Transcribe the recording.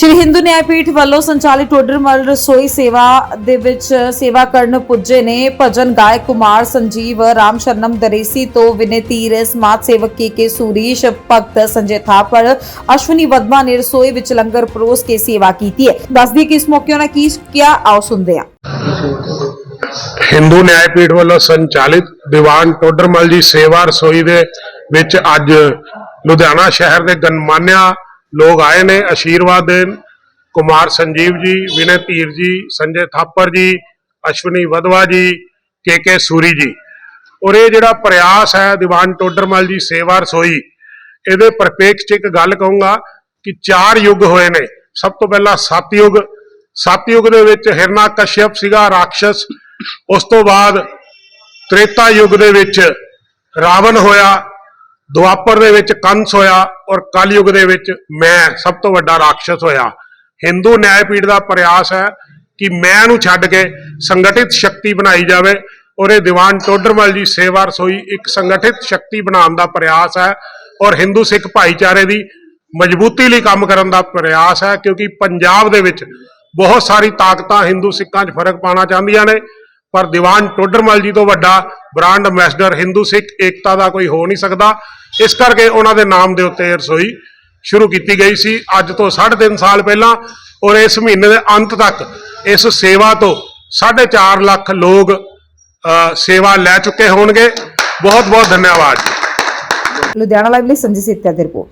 ਸ਼੍ਰੀ ਹਿੰਦੂ ਨਿਆਂਪੀਠ ਵੱਲੋਂ ਸੰਚਾਲਿਤ ਟੋਡਰਮਲ ਰਸੋਈ ਸੇਵਾ ਦੇ ਵਿੱਚ ਸੇਵਾ ਕਰਨ ਪੁੱਜੇ ਨੇ ਭਜਨ ਗਾਇਕ ਕੁਮਾਰ ਸੰਜੀਵ ਰਾਮ ਸ਼ਰਨਮ ਦਰੇਸੀ ਤੋਂ ਵਿਨੇ ਧੀਰ ਸਮਾਜ ਸੇਵਕ ਕੇ ਕੇ ਸੂਰੀਸ਼, ਭਗਤ ਸੰਜੇ ਥਾਪੜ ਅਸ਼ਵਨੀ ਵਦਮਾ ਨੇ ਰਸੋਈ ਵਿੱਚ ਲੰਗਰ ਪਰੋਸ ਕੇ ਸੇਵਾ ਕੀਤੀ ਹੈ। ਦੱਸਦੀ ਕਿ ਇਸ ਮੌਕੇ ਉਹਨਾਂ ਕੀ ਕਿਹਾ ਆਓ ਸੁਣਦੇ ਹਾਂ। ਹਿੰਦੂ ਨਿਆਂਪੀਠ ਵੱਲੋਂ ਸੰਚਾਲਿਤ ਦੀਵਾਨ ਟੋਡਰਮਲ ਜੀ ਸੇਵਾ ਰਸੋਈ ਦੇ ਵਿੱਚ ਅੱਜ ਲੁਧਿਆਣਾ ਸ਼ਹਿਰ ਦੇ ਗਨਮਾਨਿਆ ਲੋਕ ਆਏ ਨੇ ਆਸ਼ੀਰਵਾਦ ਦੇਣ। ਕੁਮਾਰ ਸੰਜੀਵ ਜੀ, ਵਿਨੇ ਧੀਰ ਜੀ, ਸੰਜੇ ਥਾਪਰ ਜੀ, ਅਸ਼ਵਨੀ ਵਦਵਾ ਜੀ, ਕੇ ਕੇ ਸੂਰੀ ਜੀ। ਔਰ ਇਹ ਜਿਹੜਾ ਪ੍ਰਯਾਸ ਹੈ, ਦੀਵਾਨ ਟੋਡਰਮਲ ਜੀ, ਸੇਵਾ ਰਸੋਈ, ਇਹਦੇ ਪਰਪੇਖ ਚ ਇੱਕ ਗੱਲ ਕਹੂੰਗਾ ਕਿ ਚਾਰ ਯੁੱਗ ਹੋਏ ਨੇ। ਸਭ ਤੋਂ ਪਹਿਲਾਂ ਸਤਯੁਗ ਸਤਯੁਗ ਦੇ ਵਿੱਚ ਹਿਰਨਾ ਕਸ਼ਯਪ ਸੀਗਾ ਰਾਖਸ਼ ਉਸ ਤੋਂ ਬਾਅਦ ਤ੍ਰੇਤਾ ਯੁੱਗ ਦੇ ਵਿੱਚ ਰਾਵਣ ਹੋਇਆ। ਦੁਆਪਰ ਦੇ ਵਿੱਚ ਕੰਸ ਹੋਇਆ ਔਰ ਕਲਯੁਗ ਦੇ ਵਿੱਚ ਮੈਂ ਸਭ ਤੋਂ ਵੱਡਾ ਰਾਖਸ਼ ਹੋਇਆ। ਹਿੰਦੂ ਨਿਆਂਪੀਠ ਦਾ ਪ੍ਰਯਾਸ ਹੈ ਕਿ ਮੈਂ ਨੂੰ ਛੱਡ ਕੇ ਸੰਗਠਿਤ ਸ਼ਕਤੀ ਬਣਾਈ ਜਾਵੇ ਔਰ ਇਹ ਦੀਵਾਨ ਟੋਡਰਮਲ ਜੀ ਸੇਵਾ ਰਸੋਈ ਇੱਕ ਸੰਗਠਿਤ ਸ਼ਕਤੀ ਬਣਾਉਣ ਦਾ ਪ੍ਰਯਾਸ ਹੈ ਔਰ ਹਿੰਦੂ ਸਿੱਖ ਭਾਈਚਾਰੇ ਦੀ ਮਜ਼ਬੂਤੀ ਲਈ ਕੰਮ ਕਰਨ ਦਾ ਪ੍ਰਯਾਸ ਹੈ ਕਿਉਂਕਿ ਪੰਜਾਬ ਦੇ ਵਿੱਚ ਬਹੁਤ ਸਾਰੀ ਤਾਕਤਾਂ ਹਿੰਦੂ ਸਿੱਖਾਂ 'ਚ ਫ਼ਰਕ ਪਾਉਣਾ ਚਾਹੁੰਦੀਆਂ ਨੇ। ਪਰ ਦੀਵਾਨ ਟੋਡਰਮਲ ਜੀ ਤੋਂ ਵੱਡਾ ਬ੍ਰਾਂਡ ਐਮਬੈਸਡਰ ਹਿੰਦੂ ਸਿੱਖ ਏਕਤਾ ਦਾ ਕੋਈ ਹੋ ਨਹੀਂ ਸਕਦਾ। ਇਸ ਕਰਕੇ ਉਹਨਾਂ ਦੇ ਨਾਮ ਦੇ ਉੱਤੇ ਰਸੋਈ ਸ਼ੁਰੂ ਕੀਤੀ ਗਈ ਸੀ। ਅੱਜ ਤੋਂ 3.5 ਸਾਲ ਪਹਿਲਾਂ ਔਰ ਇਸ ਮਹੀਨੇ ਦੇ ਅੰਤ ਤੱਕ ਇਸ ਸੇਵਾ ਤੋਂ 4.5 ਲੱਖ ਲੋਕ ਸੇਵਾ ਲੈ ਚੁੱਕੇ ਹੋਣਗੇ। ਬਹੁਤ ਬਹੁਤ ਧੰਨਵਾਦ ਜੀ। ਲੁਧਿਆਣਾ ਲਾਈਵ ਲਈ ਸੰਜੀਤ ਸੇਤਿਆ ਦੀ ਰਿਪੋਰਟ।